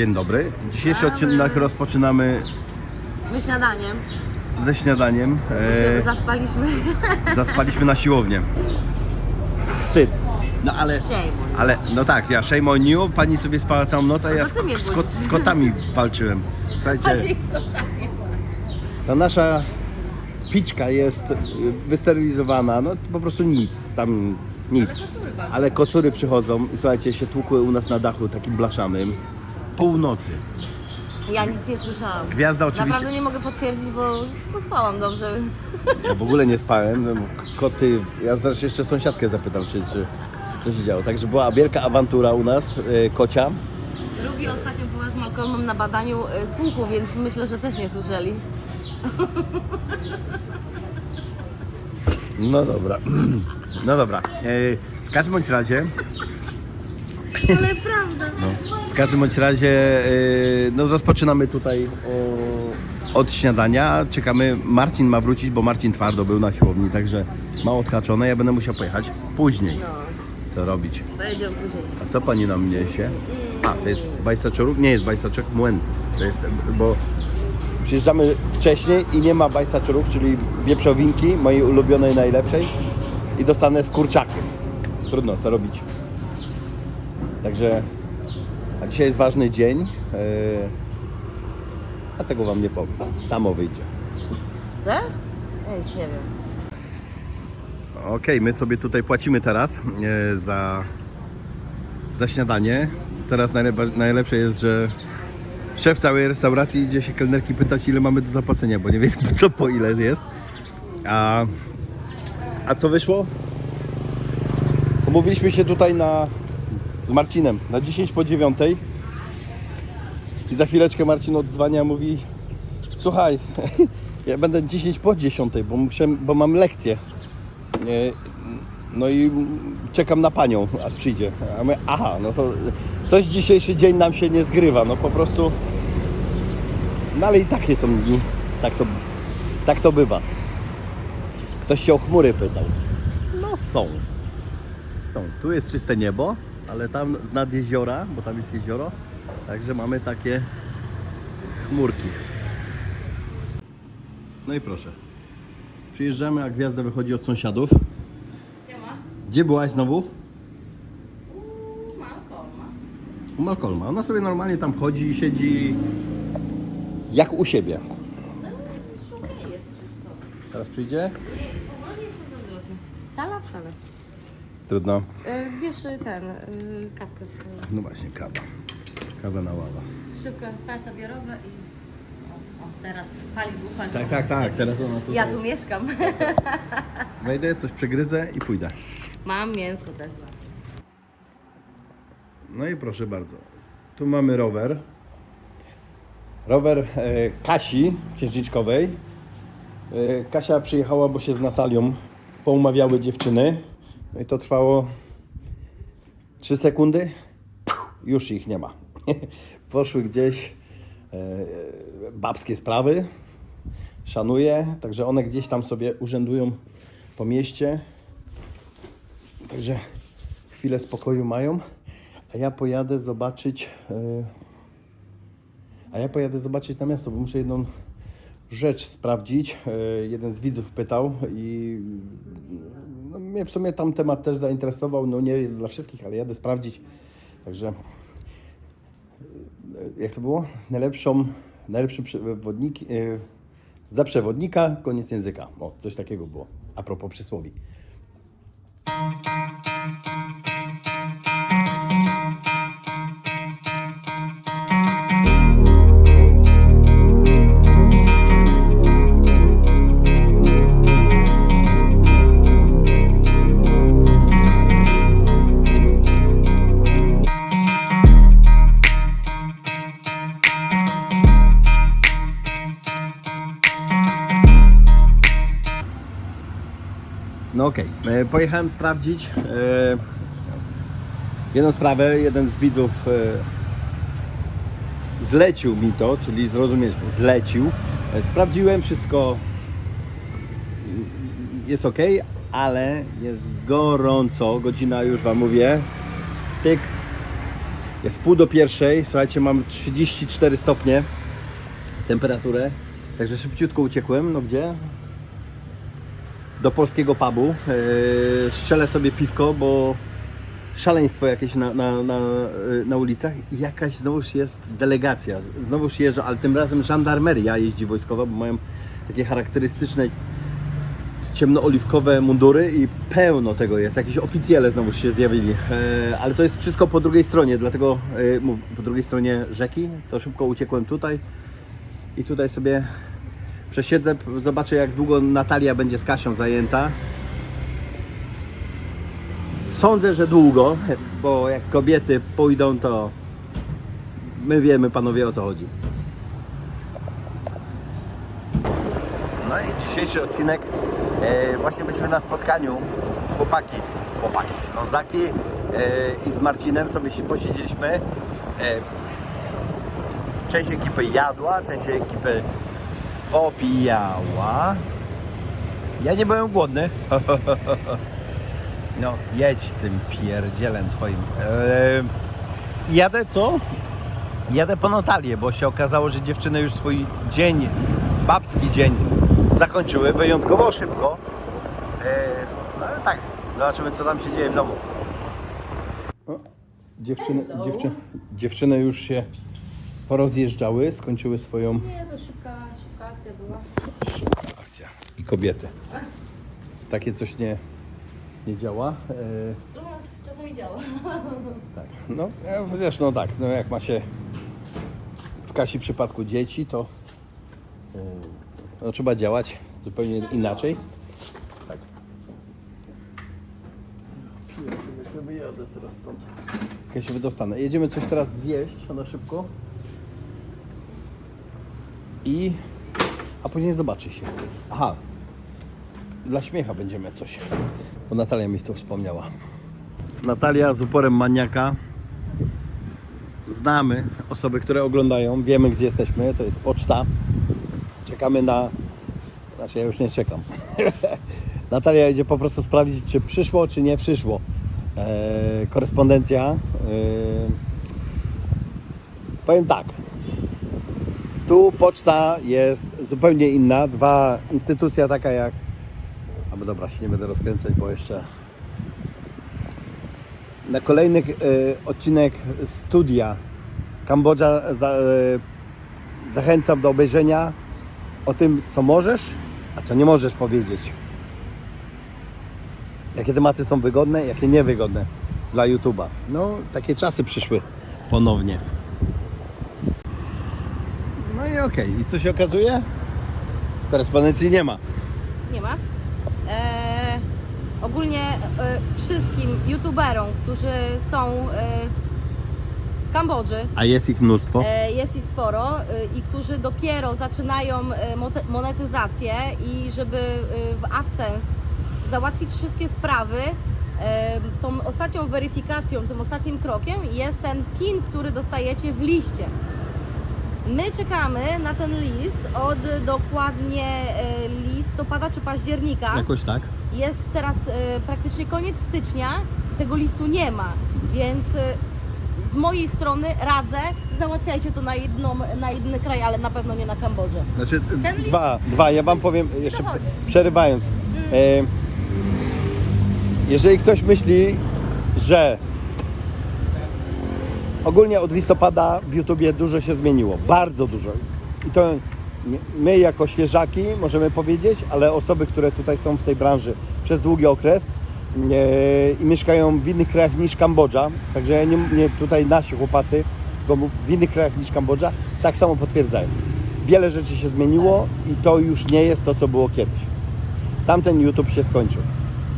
Dzień dobry. Dzisiejszy odcinek rozpoczynamy My śniadaniem, ze śniadaniem. żeby E, zaspaliśmy. zaspaliśmy na siłownię. Wstyd. No ale, Shame ale, no tak, ja shame on you, pani sobie spała całą noc, a ja to z, ty mnie z, budzisz. z kotami walczyłem. Słuchajcie, ta nasza piczka jest y, wysterylizowana, no po prostu nic, tam nic. Ale kocury przychodzą i słuchajcie, się tłukły u nas na dachu takim blaszanym. Północy. Ja nic nie słyszałam. Gwiazda oczywiście- Naprawdę nie mogę potwierdzić, bo pospałam dobrze. Ja w ogóle nie spałem, no, koty, ja zaraz jeszcze sąsiadkę zapytam, czy, czy co się działo. Także była wielka awantura u nas, y, kocia. Rubi ostatnio była z Malcolmem na badaniu e, słuchu, więc myślę, że też nie słyszeli. No dobra, no dobra. Y, w każdym bądź razie, Ale prawda. no, w każdym bądź razie, y, no rozpoczynamy tutaj o, od śniadania. Czekamy, Marcin ma wrócić, bo Marcin twardo był na siłowni, także ma odhaczone. Ja będę musiał pojechać później. No, Co robić? będziemy później. A co pani nam niesie? A, to jest bajsaczoruk? Nie jest bajsaczek, młyn. To jest, bo przyjeżdżamy wcześniej i nie ma bajsaczoruk, czyli wieprzowinki, mojej ulubionej, najlepszej i dostanę z kurczakiem. Trudno, co robić. Także, a dzisiaj jest ważny dzień, yy, a tego wam nie powiem. Samo wyjdzie. Ty? Ja nic nie wiem. Okej, my sobie tutaj płacimy teraz e, za, za śniadanie. Teraz najlep- najlepsze jest, że szef całej restauracji idzie się kelnerki pytać, ile mamy do zapłacenia, bo nie wie co po ile jest. A, a co wyszło? Umówiliśmy się tutaj na, z Marcinem na 10 po 9 i za chwileczkę Marcin odzwania, mówi słuchaj, ja będę 10 po 10, bo, muszę, bo mam lekcję. No i czekam na panią, aż przyjdzie. A my, aha, no to coś dzisiejszy dzień nam się nie zgrywa, no po prostu. No ale i takie są dni. Tak to, tak to bywa. Ktoś się o chmury pytał. No są. Są. Tu jest czyste niebo, ale tam z nad jeziora, bo tam jest jezioro, także mamy takie chmurki. No i proszę. Przyjeżdżamy, a gwiazda wychodzi od sąsiadów. Siema. Gdzie byłaś znowu? Uuu, Malcolma. U Malcolma. Ona sobie normalnie tam chodzi i siedzi jak u siebie. No, jest przecież co. Teraz przyjdzie? Nie, powoli jestem zazdrosna. Wcale, wcale. Trudno. E, bierz ten, e, kawkę swoją. No właśnie, kawa. Kawa na ława. Szybko, praca biurowa i... O, o teraz pali. Tak, tak, tak. Teraz ona tutaj... Ja tu mieszkam. Wejdę, coś przegryzę i pójdę. Mam mięsko też dla No i proszę bardzo. Tu mamy rower. Rower e, Kasi, księżniczkowej. E, Kasia przyjechała, bo się z Natalią poumawiały dziewczyny. No i to trwało 3 sekundy. Już ich nie ma. Poszły gdzieś e, babskie sprawy. Szanuję, także one gdzieś tam sobie urzędują po mieście. Także chwilę spokoju mają. A ja pojadę zobaczyć. e, A ja pojadę zobaczyć na miasto, bo muszę jedną rzecz sprawdzić. E, Jeden z widzów pytał i no, mnie w sumie tam temat też zainteresował. No nie jest dla wszystkich, ale jadę sprawdzić. Także e, jak to było? Najlepszą, najlepszym przewodnik, e, za przewodnika, koniec języka. O, coś takiego było. A propos przysłowi. No okej, E, pojechałem sprawdzić e, jedną sprawę. Jeden z widzów e, zlecił mi to, czyli zrozumieliśmy, zlecił. Sprawdziłem, wszystko jest ok, ale jest gorąco. Godzina już Wam mówię. Pyk. Jest pół do pierwszej, słuchajcie, mam 34 stopnie temperaturę, także szybciutko uciekłem, no gdzie? Do polskiego pubu. Yy, strzelę sobie piwko, bo szaleństwo jakieś na, na, na, yy, na ulicach i jakaś znowuż jest delegacja. Znowuż jeżdżą, ale tym razem żandarmeria jeździ wojskowa, bo mają takie charakterystyczne ciemnooliwkowe mundury i pełno tego jest. Jakieś oficjele znowu się zjawili. E, ale to jest wszystko po drugiej stronie, dlatego e, po drugiej stronie rzeki. To szybko uciekłem tutaj i tutaj sobie przesiedzę, zobaczę jak długo Natalia będzie z Kasią zajęta. Sądzę, że długo, bo jak kobiety pójdą, to my wiemy panowie o co chodzi. No i dzisiejszy odcinek e, właśnie byliśmy na spotkaniu chłopaki, chłopaki, Ślązaki e, i z Marcinem sobie się posiedzieliśmy. E, część ekipy jadła, część ekipy popijała. Ja nie byłem głodny. No, jedź tym pierdzielem twoim. E, jadę co? Jadę po Natalię, bo się okazało, że dziewczyny już swój dzień, babski dzień zakończyły wyjątkowo szybko. E, no ale tak, zobaczymy co tam się dzieje w domu. dziewczyny, dziewczy, dziewczyny już się porozjeżdżały, skończyły swoją Nie, to szybka, szybka akcja była. szybka akcja. I kobiety. Takie coś nie, nie działa. E, U nas czasami działa. Tak, no e, wiesz, no tak, no jak ma się w Kasi przypadku dzieci, to yy, no, trzeba działać zupełnie inaczej. Tak. Wyjadę teraz stąd. Jak się wydostanę. Jedziemy coś teraz zjeść, na szybko. I... A później zobaczy się. Aha. Dla śmiecha będziemy coś. Bo Natalia mi to wspomniała. Natalia z uporem maniaka. Znamy osoby, które oglądają, wiemy gdzie jesteśmy, to jest poczta. Czekamy na. Znaczy ja już nie czekam. Natalia idzie po prostu sprawdzić, czy przyszło, czy nie przyszło. Eee, korespondencja. Eee, powiem tak. Tu poczta jest zupełnie inna. Dwa, instytucja taka jak. Albo dobra, się nie będę rozkręcać, bo jeszcze na kolejny e, odcinek studia Kambodża za, e, zachęcam do obejrzenia o tym, co możesz, a co nie możesz powiedzieć. Jakie tematy są wygodne, jakie niewygodne dla YouTube'a. No, takie czasy przyszły ponownie. No i okej, i co się okazuje? Korespondencji nie ma. Nie ma. E, ogólnie e, wszystkim youtuberom, którzy są e, w Kambodży, A jest ich mnóstwo. e, jest ich sporo e, i którzy dopiero zaczynają e, mote- monetyzację i żeby e, w AdSense załatwić wszystkie sprawy, e, tą ostatnią weryfikacją, tym ostatnim krokiem jest ten PIN, który dostajecie w liście. My czekamy na ten list od dokładnie e, listopada czy października. Jakoś tak. Jest teraz e, praktycznie koniec stycznia, tego listu nie ma, więc e, z mojej strony radzę, załatwiajcie to na, jedną, na jeden kraj, ale na pewno nie na Kambodżę. Znaczy Ten list- dwa, dwa, ja wam powiem jeszcze Dochodzi. przerywając. E, jeżeli ktoś myśli, że ogólnie od listopada w YouTubie dużo się zmieniło, bardzo dużo. I to my jako świeżaki możemy powiedzieć, ale osoby, które tutaj są w tej branży przez długi okres e, i mieszkają w innych krajach niż Kambodża, także ja nie, nie tutaj nasi chłopacy, tylko w innych krajach niż Kambodża, tak samo potwierdzają. Wiele rzeczy się zmieniło i to już nie jest to, co było kiedyś. Tamten YouTube się skończył.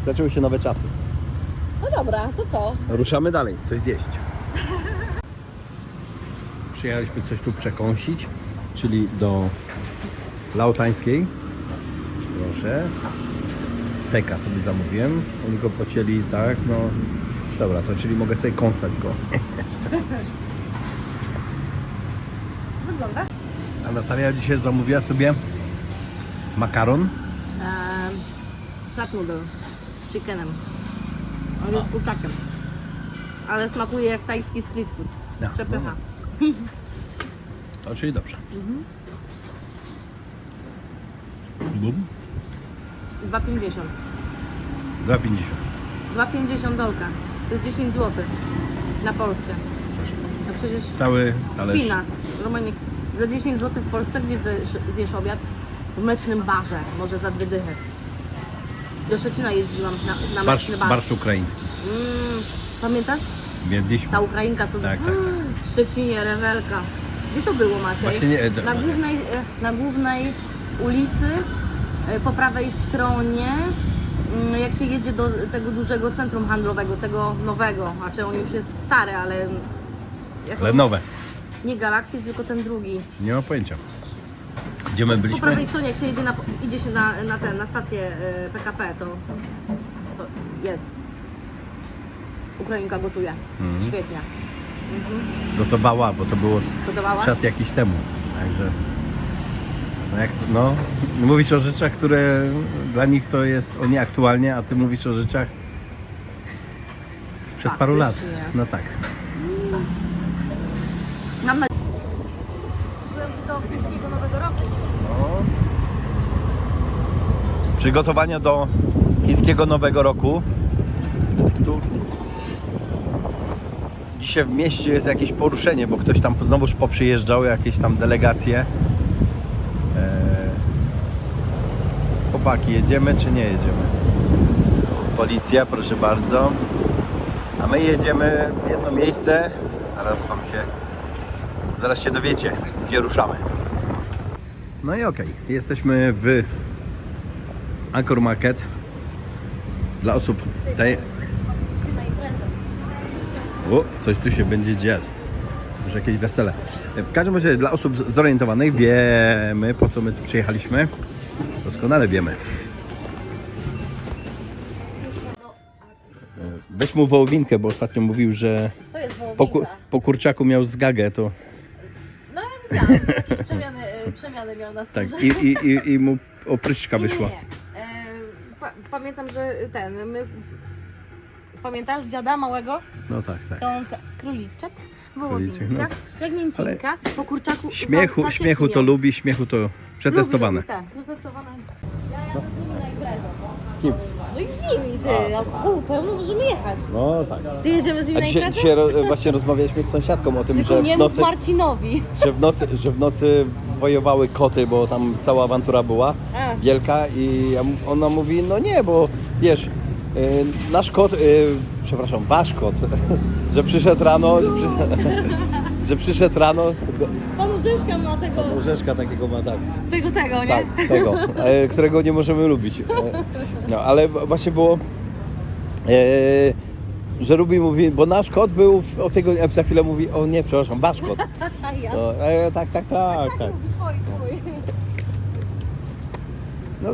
Zaczęły się nowe czasy. No dobra, to co? Ruszamy dalej, coś zjeść. Przyjechaliśmy coś tu przekąsić, czyli do Lautańskiej. Proszę. Steka sobie zamówiłem. Oni go pocięli tak, no. Dobra, to czyli mogę sobie kąsać go. Wygląda? A Natalia dzisiaj zamówiła sobie makaron. Um, flat noodle z chickenem. On jest kurczakiem. Ale smakuje jak tajski street food. No, Przepycha. To czyli dobrze. Bum. 2,50. 2,50. 2,50 dolka. To jest 10 zł na Polskę. No przecież Cały talerz. Pina. Romanik, za 10 zł w Polsce gdzieś zjesz- zjesz obiad? W mlecznym barze, może za dwie dychy. Do Szczecina jeździłam na, na Barsz, mleczny bar. barszcz ukraiński. Mm, pamiętasz? Wiedliśmy. Ta Ukrainka, co Tak, tak, tak. W Szczecinie, rewelka. Gdzie to było, Maciej? Właśnie nie- na, głównej, e, na głównej ulicy, e, po prawej stronie, mm, jak się jedzie do tego dużego centrum handlowego, tego nowego, znaczy on już jest stary, ale... Ale nowe. Nie Galaxy, tylko ten drugi. Nie ma pojęcia. Gdzie my Po byliśmy? prawej stronie, jak się jedzie na, idzie się na, na, ten, na stację e, PKP, to, to jest. Ukrainka gotuje. Mhm. Świetnie. Gotowała, bo to było Gotowała? czas jakiś temu. Także. No, jak to, no, mówisz o rzeczach, które dla nich to jest o nieaktualnie, a ty mówisz o rzeczach sprzed paru lat. Faktycznie. No tak. Mam nadzieję. Do chińskiego Nowego Roku. Przygotowania do chińskiego Nowego Roku. Dzisiaj w mieście jest jakieś poruszenie, bo ktoś tam znowuż poprzyjeżdżał, jakieś tam delegacje. Eee, chłopaki, jedziemy czy nie jedziemy? Policja, proszę bardzo. A my jedziemy w jedno miejsce. Zaraz wam się, zaraz się dowiecie, gdzie ruszamy. No i okej, jesteśmy w Anchor Market dla osób tej... O, coś tu się będzie dziać. Może jakieś wesele. W każdym razie dla osób zorientowanych wiemy po co my tu przyjechaliśmy. Doskonale wiemy. Weź mu wołowinkę, bo ostatnio mówił, że To jest po, po kurczaku miał zgagę, to No ja widziałam, że jakieś przemiany, e, przemiany miał na skórze. tak. I, i, i, i mu opryszka Nie, nie, wyszła. nie. E, pa, pamiętam, że ten, my... Pamiętasz dziada małego? No tak, tak. To on? Króliczek? Króliczek, Wołowinka? no. Jak mięcinka? Po kurczaku Śmiechu, za, śmiechu to zacieknie. lubi, śmiechu to przetestowane. Lubi, lubi, tak, przetestowane. Ja jadę z nimi na imprezę. Z kim? No i z nimi, ty, alkoholu pełno, możemy jechać. No tak. Ty jedziemy z nimi A na dzisiaj, imprezę? dzisiaj ro- właśnie rozmawialiśmy z sąsiadką o tym, Tylko że nie w, mów nocy, Marcinowi. że, w nocy, że w nocy wojowały koty, bo tam cała awantura była A. wielka i ja mu- ona mówi, no nie, bo wiesz, nasz kot, y, przepraszam, wasz kot, że przyszedł rano, że, przy, że przyszedł rano, Pan Rzeszka ma tego, łożeszka takiego ma tak, tego, tego, nie? tak, tego, e, którego nie możemy lubić. E, No, ale właśnie było, e, że Rubi mówi, bo nasz kot był, o tego, a za chwilę mówi, o nie, przepraszam, wasz kot. No, e, tak, tak, tak, tak. Twój, twój. No,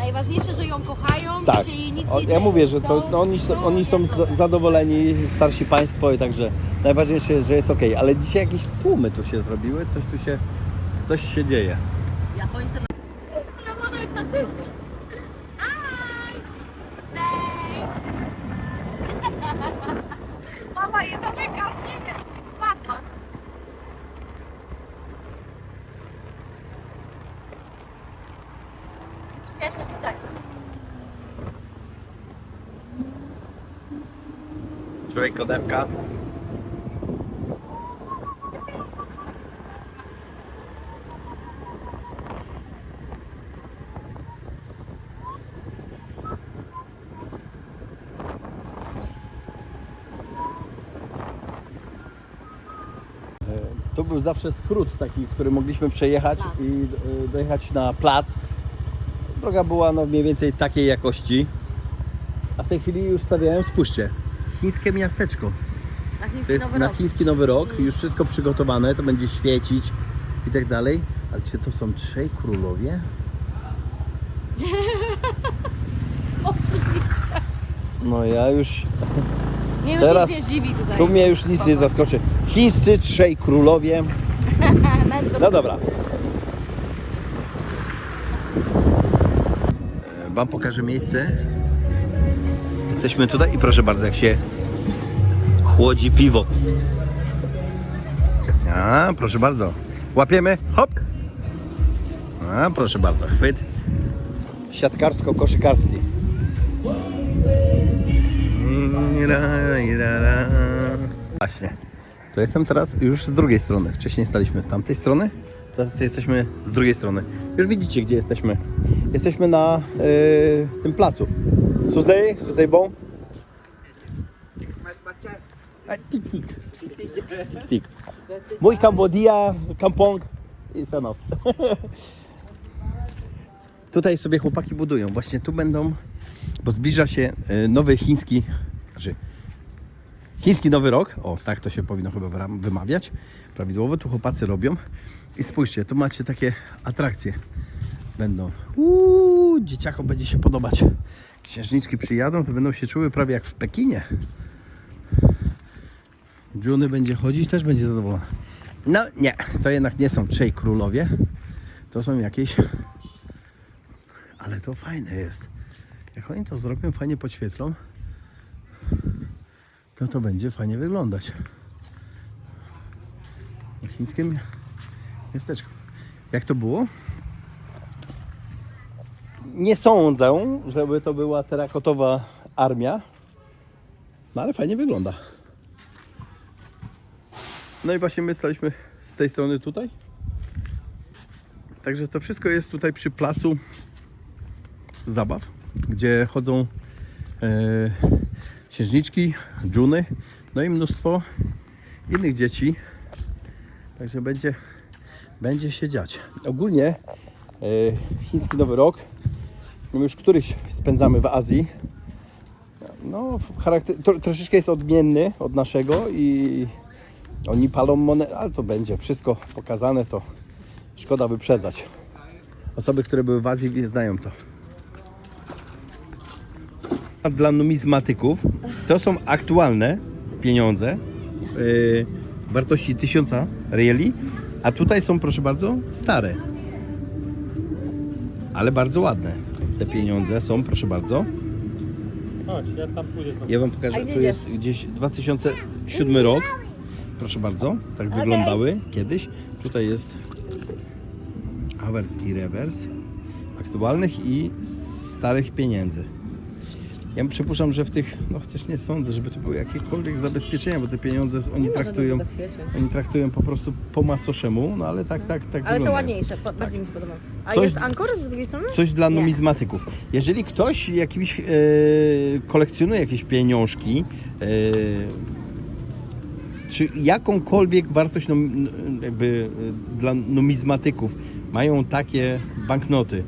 Najważniejsze, że ją kochają tak. i się jej nic O, nie dzieje. ja mówię, że to, no, oni, oni są zadowoleni, starsi państwo i także najważniejsze jest, że jest ok. Ale dzisiaj jakieś tłumy tu się zrobiły, coś tu się, coś się dzieje. Japońcy na... Człowiek kodewka. To był zawsze skrót taki, który mogliśmy przejechać Plac. i e, dojechać na plac. Droga była no mniej więcej takiej jakości. A w tej chwili już stawiałem, spójrzcie, chińskie miasteczko. Na To chiński jest nowy na rok. chiński nowy rok, już wszystko przygotowane, to będzie świecić i tak dalej. Ale czy to są trzej królowie? No ja już, Nie, już Teraz- nic nie zdziwi tutaj. tu mnie już nic nie zaskoczy. Chińscy trzej królowie. No dobra. Wam pokażę miejsce. Jesteśmy tutaj i proszę bardzo, jak się chłodzi piwo. A, proszę bardzo. Łapiemy, hop. A, proszę bardzo, chwyt siatkarsko-koszykarski. Właśnie. To jestem teraz już z drugiej strony. Wcześniej staliśmy z tamtej strony, teraz jesteśmy z drugiej strony. Już widzicie, gdzie jesteśmy. Jesteśmy na yy, tym placu. Suzdej, Suzdej Bon. A, Tik, tik. Tik, tik. Mój Cambodia, Kampong i Sanow. Tutaj sobie chłopaki budują. Właśnie tu będą, bo zbliża się y, nowy chiński, znaczy chiński nowy rok. O, tak to się powinno chyba wymawiać. Prawidłowo tu chłopacy robią. I spójrzcie, tu macie takie atrakcje. Będą. Uuu, dzieciakom będzie się podobać. Księżniczki przyjadą, to będą się czuły prawie jak w Pekinie. Juny będzie chodzić, też będzie zadowolona. No nie, to jednak nie są trzej królowie. To są jakieś ale to fajne jest. Jak oni to zrobią, fajnie podświetlą, to to będzie fajnie wyglądać. Chińskim miasteczku. Jak to było? Nie sądzę, żeby to była terakotowa armia, no ale fajnie wygląda. No i właśnie my staliśmy z tej strony tutaj. Także to wszystko jest tutaj przy placu zabaw, gdzie chodzą e, księżniczki, dżuny, no i mnóstwo innych dzieci. Także będzie, będzie się dziać. Ogólnie e, chiński Nowy Rok, już któryś spędzamy w Azji. No, charakter, tro, troszeczkę jest odmienny od naszego i oni palą monety, ale to będzie wszystko pokazane, to szkoda wyprzedzać. Osoby, które były w Azji znają to. A Dla numizmatyków to są aktualne pieniądze yy, wartości 1000 rieli, a tutaj są proszę bardzo stare. Ale bardzo ładne. Te pieniądze są, proszę bardzo. Chodź, ja tam pójdę. Ja Wam A pokażę, gdzie tu jest gdzieś 2007 rok. Proszę bardzo, tak wyglądały kiedyś. Tutaj jest awers i rewers aktualnych i starych pieniędzy. Ja przypuszczam, że w tych, no chociaż nie sądzę, żeby tu były jakiekolwiek zabezpieczenia, bo te pieniądze oni Nie traktują, oni traktują po prostu po macoszemu, no ale tak, tak, tak Ale to ładniejsze, po, bardziej mi się podoba. A Coś- jest Ankor z drugiej strony? Coś dla numizmatyków. Jeżeli ktoś jakimś e, kolekcjonuje jakieś pieniążki, e, czy jakąkolwiek wartość num, jakby e, dla numizmatyków mają takie banknoty?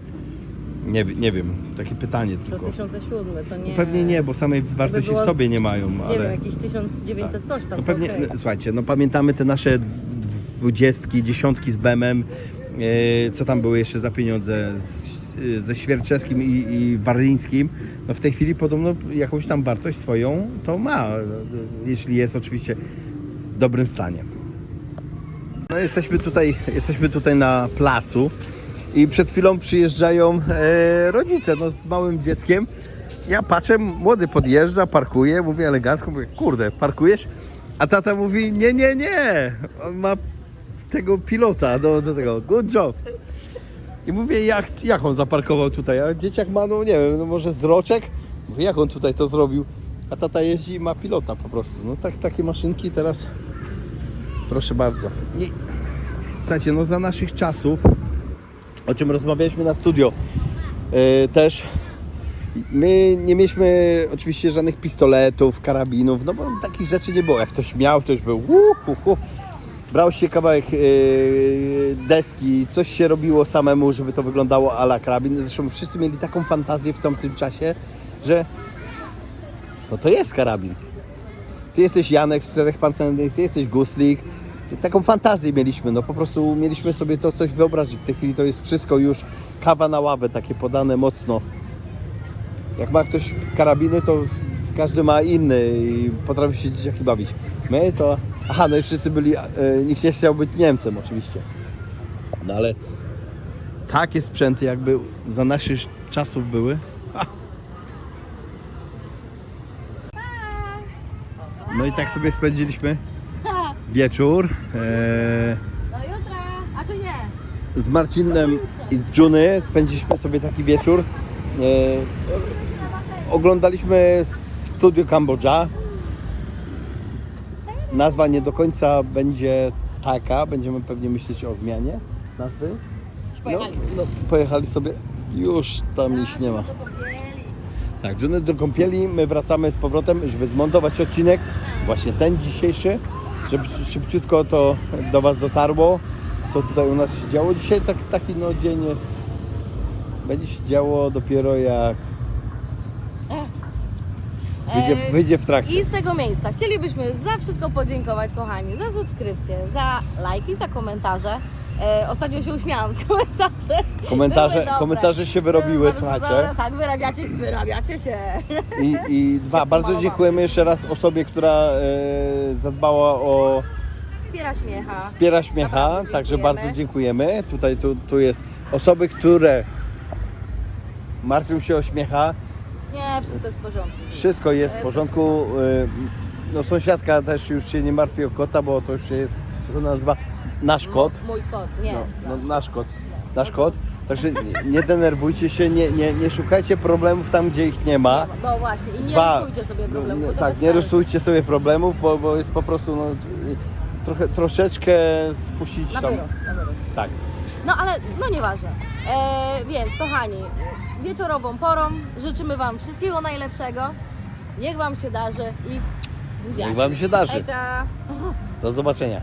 Nie, nie wiem, takie pytanie tylko. 2007, to nie... No pewnie nie, bo samej wartości w sobie nie mają, Nie ale... wiem, jakieś 1900 coś tam. No pewnie, okej. no, słuchajcie, no pamiętamy te nasze dwudziestki, dziesiątki z Bemem, e, co tam były jeszcze za pieniądze z, ze Świerczewskim i, i Warlińskim. No w tej chwili podobno jakąś tam wartość swoją to ma, e, jeśli jest oczywiście w dobrym stanie. No jesteśmy tutaj, jesteśmy tutaj na placu i przed chwilą przyjeżdżają e, rodzice no, z małym dzieckiem. Ja patrzę, młody podjeżdża, parkuje, mówię elegancko, mówię, kurde, parkujesz? A tata mówi, nie, nie, nie, on ma tego pilota do, do tego, good job. I mówię, jak, jak on zaparkował tutaj? A dzieciak ma, no nie wiem, no może zroczek? Mówię, jak on tutaj to zrobił? A tata jeździ i ma pilota po prostu. No tak, takie maszynki teraz, proszę bardzo. I słuchajcie, no za naszych czasów, o czym rozmawialiśmy na studio, yy, też My nie mieliśmy oczywiście żadnych pistoletów, karabinów, no bo takich rzeczy nie było. Jak ktoś miał, to już był hu, hu, hu. Brał się kawałek yy, deski, coś się robiło samemu, żeby to wyglądało a la karabin. Zresztą wszyscy mieli taką fantazję w tamtym czasie, że no to jest karabin. Ty jesteś Janek z czterech pancernych, ty jesteś Guslik. Taką fantazję mieliśmy, no po prostu mieliśmy sobie to coś wyobrazić. W tej chwili to jest wszystko już kawa na ławę, takie podane mocno. Jak ma ktoś karabiny, to każdy ma inny i potrafi się dzieciaki bawić. My to... Aha, no i wszyscy byli... E, nikt nie chciał być Niemcem oczywiście. No ale takie sprzęty jakby za naszych czasów były. No i tak sobie spędziliśmy wieczór. E, Do jutra, a czy nie? z Marcinem i z Juny spędziliśmy sobie taki wieczór. E, oglądaliśmy studio Kambodża. Nazwa nie do końca będzie taka, będziemy pewnie myśleć o zmianie nazwy. No, pojechali. no, pojechali sobie, już tam ich nie ma. Do kąpieli. Tak, Juny do kąpieli, my wracamy z powrotem, żeby zmontować odcinek, właśnie ten dzisiejszy, żeby szybciutko to do Was dotarło, co tutaj u nas się działo. Dzisiaj tak, taki no dzień jest, będzie się działo dopiero jak wyjdzie, E, wyjdzie w trakcie. I z tego miejsca chcielibyśmy za wszystko podziękować, kochani, za subskrypcję, za lajki, za komentarze. E, ostatnio się uśmiałam z komentarzy. Komentarze, Były komentarze się wyrobiły, Były bardzo słuchajcie. dobre, Tak, wyrabiacie, wyrabiacie się. I, i dwa, bardzo dziękujemy jeszcze raz osobie, która e, zadbała o Wspiera śmiecha. wspiera śmiecha, Naprawdę także dziękujemy. bardzo dziękujemy. Tutaj tu, tu jest osoby, które martwią się o śmiecha. Nie, wszystko jest w porządku. Wszystko jest w porządku. Y, No sąsiadka też już się nie martwi o kota, bo to już jest, to nazywa nasz kot. Mój kot, nie. No, no, nasz. kot. Nasz kot. Także nie, denerwujcie się, nie, nie, nie szukajcie problemów tam, gdzie ich nie ma. No właśnie, i nie Dwa, rysujcie sobie no, problemów. bo to tak, bez nie sensu. rysujcie sobie problemów, bo, bo jest po prostu no, trochę, troszeczkę spuścić Na tam. wyrost, na wyrost. Tak. No ale, no nieważne. E, więc kochani, wieczorową porą życzymy Wam wszystkiego najlepszego. Niech Wam się darzy i buziaki. Niech wam się darzy. Hejka! Do zobaczenia.